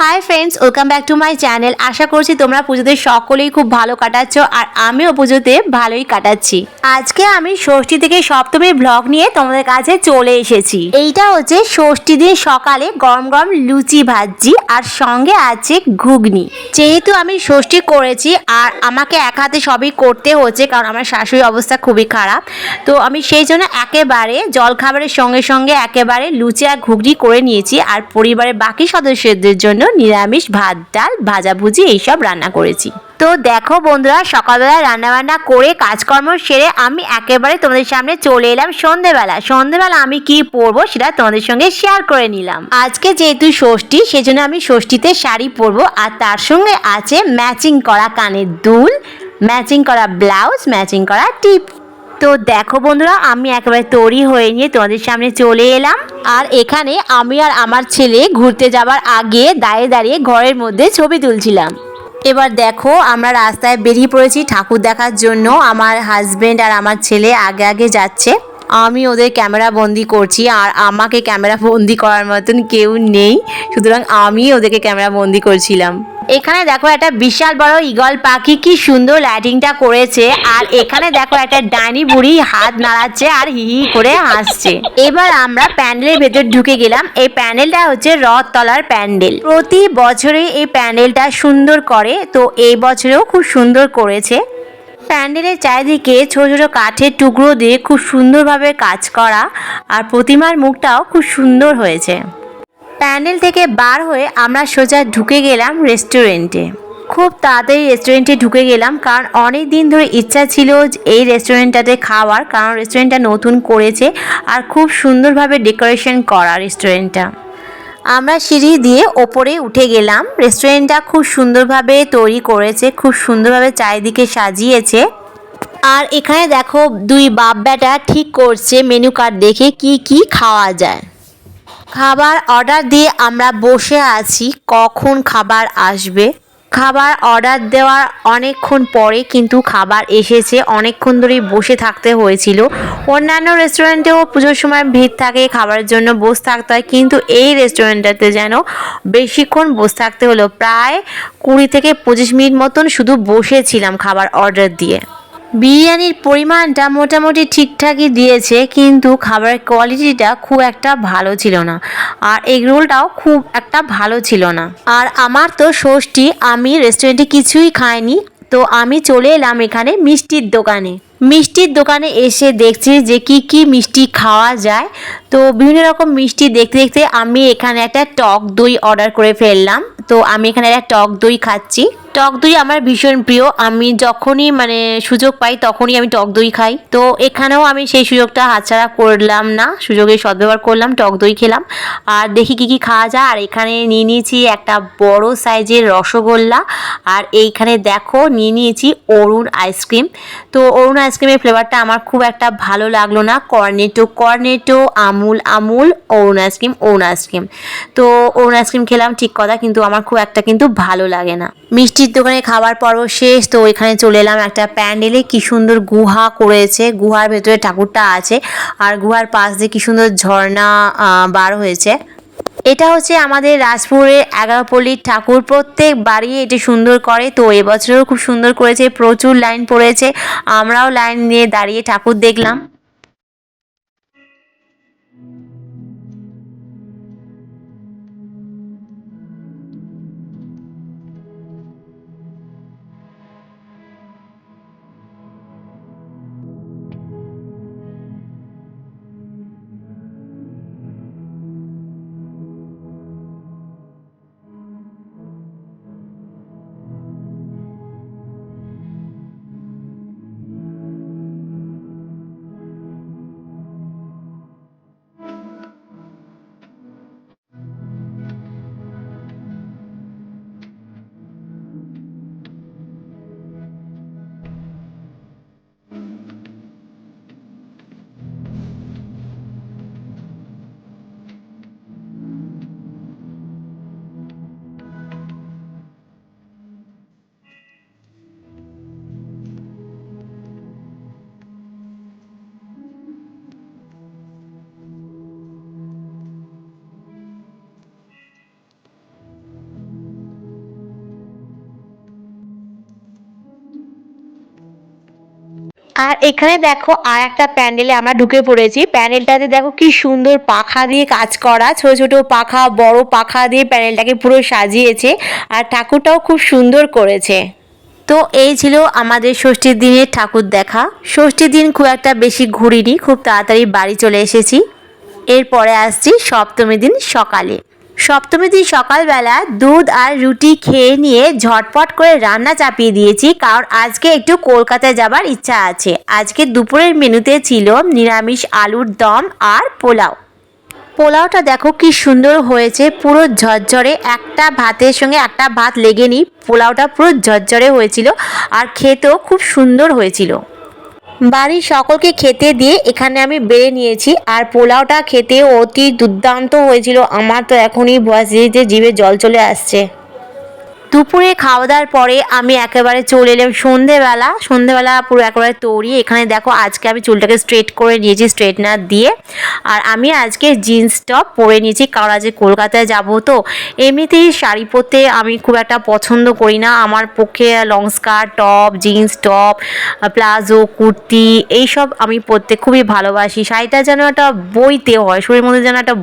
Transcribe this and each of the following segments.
Hi friends welcome back to my channel আশা করছি তোমরা পুজোতে সকলেই খুব ভালো কাটাচ্ছ আর আমিও পুজোতে ভালোই কাটাচ্ছি। আজকে আমি ষষ্ঠী থেকে সপ্তমীর ব্লগ নিয়ে তোমাদের কাছে চলে এসেছি। এইটা হচ্ছে ষষ্ঠী দিন সকালে গরম গরম লুচি ভাজি আর সঙ্গে আছে ঘুগনি। যেহেতু আমি ষষ্ঠী করেছি আর আমাকে এক হাতে সবই করতে হচ্ছে কারণ আমার শাশুড়ির অবস্থা খুবই খারাপ, তো আমি সেই জন্য একেবারে জলখাবারের সঙ্গে সঙ্গে একেবারে লুচি আর ঘুগনি করে নিয়েছি আর পরিবারের বাকি সদস্যদের জন্য নিরামিষ ভাত, ডাল ভাজাভুজি এইসব রান্না করেছি। তো দেখো বন্ধুরা, সকালবেলা রান্নাবান্না করে কাজকর্ম সেরে আমি একেবারে তোমাদের সামনে চলে এলাম সন্ধেবেলা। সন্ধেবেলা আমি কি পরবো সেটা তোমাদের সঙ্গে শেয়ার করে নিলাম। আজকে যেহেতু ষষ্ঠী, সেজন্য আমি ষষ্ঠীতে শাড়ি পরবো, আর তার সঙ্গে আছে ম্যাচিং করা কানের দুল ম্যাচিং করা ব্লাউজ ম্যাচিং করা টিপ তো দেখো বন্ধুরা, আমি একেবারে তৈরি হয়ে নিয়ে তোমাদের সামনে চলে এলাম। আর এখানে আমি আর আমার ছেলে ঘুরতে যাবার আগে দাঁড়িয়ে দাঁড়িয়ে ঘরের মধ্যে ছবি তুলছিলাম। এবার দেখো, আমরা রাস্তায় বেরিয়ে পড়েছি ঠাকুর দেখার জন্য। আমার হাজবেন্ড আর আমার ছেলে আগে আগে যাচ্ছে। আমি ওদের ক্যামেরা বন্দি করছি, আর আমাকে ক্যামেরা বন্দি করার মতন কেউ নেই। সুতরাং আমি ওদেরকে ক্যামেরা বন্দি করছিলাম। এখানে দেখো একটা বিশাল বড় ইগল পাখি, কি সুন্দর লাইটিংটা করেছে। আর এখানে দেখো একটা ডাইনি বুড়ি হাত নাড়াচ্ছে আর হি হি করে হাসছে। এবার আমরা প্যান্ডেলের ভেতর ঢুকে গেলাম। এই প্যান্ডেলটা হচ্ছে রথতলার প্যান্ডেল। প্রতি বছরে এই প্যান্ডেলটা সুন্দর করে, তো এই বছরেও খুব সুন্দর করেছে। প্যান্ডেলের চারিদিকে ছোট ছোট কাঠের টুকরো দিয়ে খুব সুন্দরভাবে কাজ করা, আর প্রতিমার মুখটাও খুব সুন্দর হয়েছে। প্যান্ডেল থেকে বার হয়ে আমরা সোজা ঢুকে গেলাম রেস্টুরেন্টে। খুব তাড়াতাড়ি রেস্টুরেন্টে ঢুকে গেলাম কারণ অনেক দিন ধরে ইচ্ছা ছিল এই রেস্টুরেন্টটাতে খাওয়ার কারণ রেস্টুরেন্টটা নতুন করেছে আর খুব সুন্দরভাবে ডেকোরেশন করা রেস্টুরেন্টটা। আমরা সিঁড়ি দিয়ে ওপরে উঠে গেলাম। রেস্টুরেন্টটা খুব সুন্দরভাবে তৈরি করেছে, খুব সুন্দরভাবে চারিদিকে সাজিয়েছে। আর এখানে দেখো দুই বাপ বেটা ঠিক করছে মেনু কার্ড দেখে কি কি খাওয়া যায়। খাবার অর্ডার দিয়ে আমরা বসে আছি, কখন খাবার আসবে? খাবার অর্ডার দেওয়ার অনেকক্ষণ পরে কিন্তু খাবার এসেছে, অনেকক্ষণ ধরেই বসে থাকতে হয়েছিল। অন্যান্য রেস্টুরেন্টেও পুজোর সময় ভিড় থাকে, খাবারের জন্য বসে থাকতে হয়, কিন্তু এই রেস্টুরেন্টটাতে যেন বেশিক্ষণ বসে থাকতে হলো। প্রায় কুড়ি থেকে পঁচিশ মিনিট মতন শুধু বসেছিলাম খাবার অর্ডার দিয়ে। বিরিয়ানির পরিমাণটা মোটামুটি ঠিকঠাকই দিয়েছে, কিন্তু খাবারের কোয়ালিটিটা খুব একটা ভালো ছিল না। আর এগ রোলটাও খুব একটা ভালো ছিল না। আর আমার তো ষষ্ঠী, আমি রেস্টুরেন্টে কিছুই খাইনি, তো আমি চলে এলাম এখানে মিষ্টির দোকানে। মিষ্টির দোকানে এসে দেখছি যে কি কি মিষ্টি খাওয়া যায়। তো বিভিন্ন রকম মিষ্টি দেখতে দেখতে আমি এখানে একটা টক দই অর্ডার করে ফেললাম। তো আমি এখানে একটা টক দই খাচ্ছি। টক দই আমার ভীষণ প্রিয়। আমি যখনই মানে সুযোগ পাই তখনই আমি টক দই খাই। তো এখানেও আমি সেই সুযোগটা হাতছাড়া করলাম না। সুযোগের সদ্ব্যবহার করলাম, টক দই খেলাম। আর দেখি কি কি খাওয়া যায়। আর এখানে নিয়ে নিয়েছি একটা বড় সাইজের রসগোল্লা। আর এইখানে দেখো, নিয়ে নিয়েছি অরুণ আইসক্রিম। তো অরুণ আইসক্রিমের ফ্লেভারটা আমার খুব একটা ভালো লাগল না। Cornetto Cornetto, Amul Amul, Arun ice cream Arun ice cream. তো অরুণ আইসক্রিম খেলাম ঠিক কথা, কিন্তু আমার খুব একটা কিন্তু ভালো লাগে না। মিষ্টির দোকানে খাবার পর্ব শেষ, তো এখানে চলে এলাম একটা প্যান্ডেলে। কি সুন্দর গুহা করেছে। গুহার ভেতরে ঠাকুরটা আছে। আর গুহার পাশ দিয়ে কি সুন্দর ঝর্ণা বার হয়েছে। এটা হচ্ছে আমাদের রাজপুরের এগারোপল্লির ঠাকুর। প্রত্যেক বাড়ি এটি সুন্দর করে। তো এবছরও খুব সুন্দর করেছে। প্রচুর লাইন পড়েছে। আমরাও লাইন নিয়ে দাঁড়িয়ে ঠাকুর দেখলাম। আর এখানে দেখো আর একটা প্যান্ডেলে আমরা ঢুকে পড়েছি। প্যান্ডেলটাতে দেখো কি সুন্দর পাখা দিয়ে কাজ করা, ছোট ছোট পাখা, বড় পাখা দিয়ে প্যান্ডেলটাকে পুরো সাজিয়েছে আর ঠাকুরটাও খুব সুন্দর করেছে। তো এই ছিল আমাদের ষষ্ঠীর দিনের ঠাকুর দেখা। ষষ্ঠীর দিন খুব একটা বেশি ঘুরিনি, খুব তাড়াতাড়ি বাড়ি চলে এসেছি। এরপরে আসছি সপ্তমী দিন সকালে। সপ্তমী দিন সকালবেলা দুধ আর রুটি খেয়ে নিয়ে ঝটপট করে রান্না চাপিয়ে দিয়েছি, কারণ আজকে একটু কলকাতায় যাবার ইচ্ছা আছে। আজকে দুপুরের মেনুতে ছিল নিরামিষ আলুর দম আর পোলাও। পোলাওটা দেখো কি সুন্দর হয়েছে, পুরো ঝরঝরে। একটা ভাতের সঙ্গে একটা ভাত লেগে নি পোলাওটা পুরো ঝরঝরে হয়েছিল আর খেতেও খুব সুন্দর হয়েছিল। বাড়ির সকলকে খেতে দিয়ে এখানে আমি বেড়ে নিয়েছি। আর পোলাওটা খেতে অতি দুর্দান্ত হয়েছিল। আমার তো এখনই বয়স যে জিভে জল চলে আসছে। দুপুরে খাওয়া দাওয়ার পরে আমি একেবারে চলে এলাম সন্ধেবেলা। সন্ধেবেলা পুরো একেবারে তৈরি। এখানে দেখো আজকে আমি চুলটাকে স্ট্রেট করে নিয়েছি স্ট্রেটনার দিয়ে। আর আমি আজকে জিন্স টপ পরে নিয়েছি, কারণ আজকে কলকাতায় যাব তো। এমনিতেই শাড়ি পরতে আমি খুব একটা পছন্দ করি না। আমার পক্ষে long skirt top jeans top palazzo, kurti, এইসব আমি পরতে খুবই ভালোবাসি। শাড়িটা যেন একটা বইতে হয়, শরীরের মধ্যে যেন একটা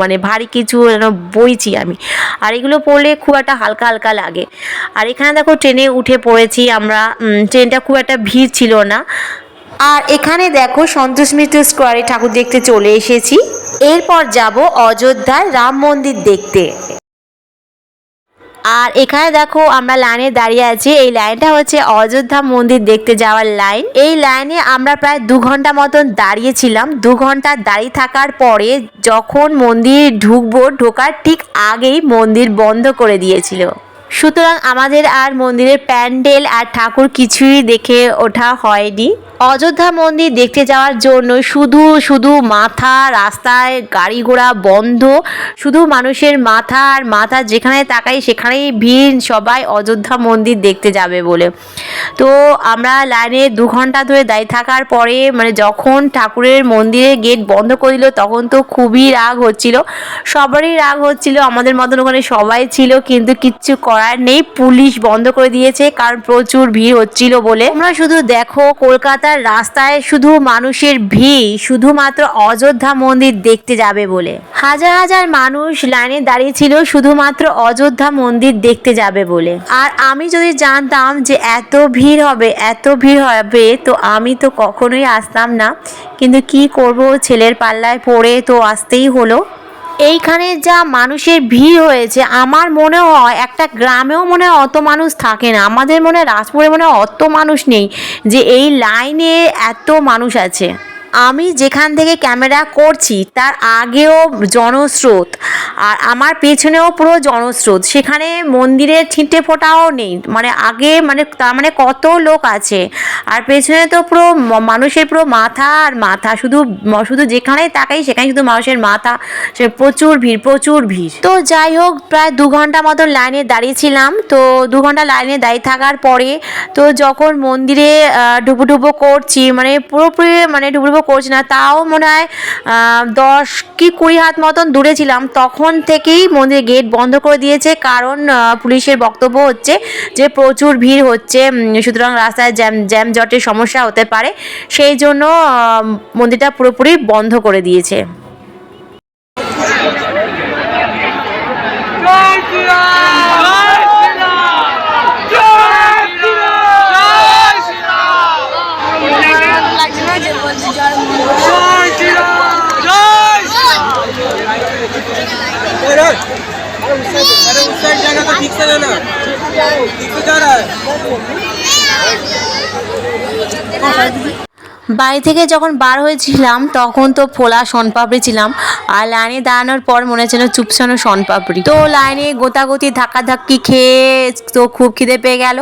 মানে ভারী কিছু যেন বইছি আমি। আর এগুলো পরলে খুব একটা হালকা হালকা লাগে। আর এখানে দেখো ট্রেনে উঠে পড়েছি আমরা। ট্রেনটা খুব একটা ভিড় ছিল না। আর এখানে দেখো সন্তোষ মিত্র স্কোয়ারে ঠাকুর দেখতে চলে এসেছি। এরপর যাব অযোধ্যায় রাম মন্দির দেখতে। আর এখানে দেখো আমরা লাইনে দাঁড়িয়ে আছি। এই লাইনটা হচ্ছে অযোধ্যা মন্দির দেখতে যাওয়ার লাইন এই লাইনে আমরা প্রায় দু ঘণ্টা মতন দাঁড়িয়েছিলাম। দু ঘণ্টা দাঁড়িয়ে থাকার পরে যখন মন্দির ঢুকবো, ঢোকার ঠিক আগেই মন্দির বন্ধ করে দিয়েছিল। সুতরাং আমাদের আর মন্দিরের প্যান্ডেল আর ঠাকুর কিছুই দেখে ওঠা হয়নি। অযোধ্যা মন্দির দেখতে যাওয়ার জন্য শুধু শুধু মাথা রাস্তায় গাড়ি ঘোড়া বন্ধ। শুধু মানুষের মাথা আর মাথা যেখানে তাকাই সেখানেই ভিড়, সবাই অযোধ্যা মন্দির দেখতে যাবে বলে। তো আমরা লাইনে দু ঘণ্টা ধরে দাঁড়িয়ে থাকার পরে মানে যখন ঠাকুরের মন্দিরের গেট বন্ধ করে দিল, তখন তো খুবই রাগ হচ্ছিল। সবারই রাগ হচ্ছিল, আমাদের মতন ওখানে সবাই ছিল, কিন্তু কিচ্ছু করার নেই, পুলিশ বন্ধ করে দিয়েছে, কারণ প্রচুর ভিড় হচ্ছিল বলে। তোমরা শুধু দেখো, কলকাতার রাস্তায় শুধু মানুষের ভিড়, শুধুমাত্র অযোধ্যা মন্দির দেখতে যাবে বলে। হাজার হাজার মানুষ লাইনে দাঁড়িয়ে ছিল, শুধুমাত্র অযোধ্যা মন্দির দেখতে যাবে বলে। আর আমি যদি জানতাম যে এত ভিড় হবে, এত ভিড় হবে, তো আমি তো কখনোই আসতাম না। কিন্তু কি করব, ছেলের পাল্লায় পড়ে তো আসতেই হলো। এইখানে যা মানুষের ভিড় হয়েছে, আমার মনে হয় একটা গ্রামেও মনে হয় অত মানুষ থাকে না। আমাদের মনে হয় রাজপুরে মনে হয় অত মানুষ নেই যে এই লাইনে এত মানুষ আছে। আমি যেখান থেকে ক্যামেরা করছি তার আগেও জনস্রোত আর আমার পেছনেও পুরো জনস্রোত। সেখানে মন্দিরের ছিটে ফোটাও নেই। মানে আগে মানে তার মানে কত লোক আছে। আর পেছনে তো পুরো মানুষের পুরো মাথা আর মাথা। শুধু শুধু যেখানেই তাকাই সেখানে শুধু মানুষের মাথা। সে প্রচুর ভিড় প্রচুর ভিড়। তো যাই হোক প্রায় দু ঘণ্টা মতন লাইনে দাঁড়িয়েছিলাম তো দু ঘণ্টা লাইনে দাঁড়িয়ে থাকার পরে তো যখন মন্দিরে আহ, ডুবো করছি মানে পুরোপুরি মানে ডুবো করছি না। তাও মনে হয় দশ কি কুড়ি হাত মতন দূরে ছিলাম, তখন থেকেই মন্দির গেট বন্ধ করে দিয়েছে। কারণ পুলিশের বক্তব্য হচ্ছে যে প্রচুর ভিড় হচ্ছে সুতরাং রাস্তায় জ্যাম জ্যাম জটের সমস্যা হতে পারে। সেই জন্য মন্দিরটা পুরোপুরি বন্ধ করে দিয়েছে। জয় বাড়ি থেকে যখন বার হয়েছিলাম, তখন তো ফোলা শনপাপড়ি ছিলাম। আর লাইনে দাঁড়ানোর পর মনে হচ্ছে যেন চুপসানো শনপাপড়ি তো লাইনে গোতাগতি, ধাক্কাধাক্কি খেয়ে তো খুব খিদে পেয়ে গেল।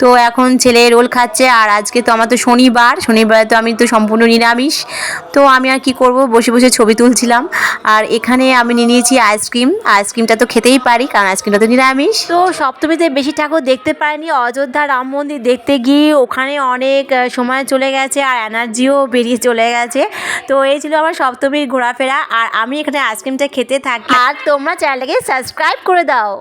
তো এখন ছেলে রোল খাচ্ছে, আর আজকে তো আমার তো শনিবার। শনিবারে তো আমি তো সম্পূর্ণ নিরামিষ। তো আমি আর কি করব? বসে বসে ছবি তুলছিলাম। আর এখানে আমি নিয়ে নিয়েছি আইসক্রিম। আইসক্রিমটা তো খেতেই পারি, কারণ আইসক্রিমটা তো নিরামিষ। তো সপ্তমীতে বেশি ঠাকুর দেখতে পারিনি অযোধ্যা রাম মন্দির দেখতে গিয়ে ওখানে অনেক সময় চলে গেছে, আর এনার্জিও বেরিয়ে চলে গেছে। তো এই ছিল আমার সপ্তমীর ঘোরাফেরা। আর আমি এখানে আইসক্রিমটা খেতে থাকি। আর তোমরা চ্যানেলটাকে সাবস্ক্রাইব করে দাও।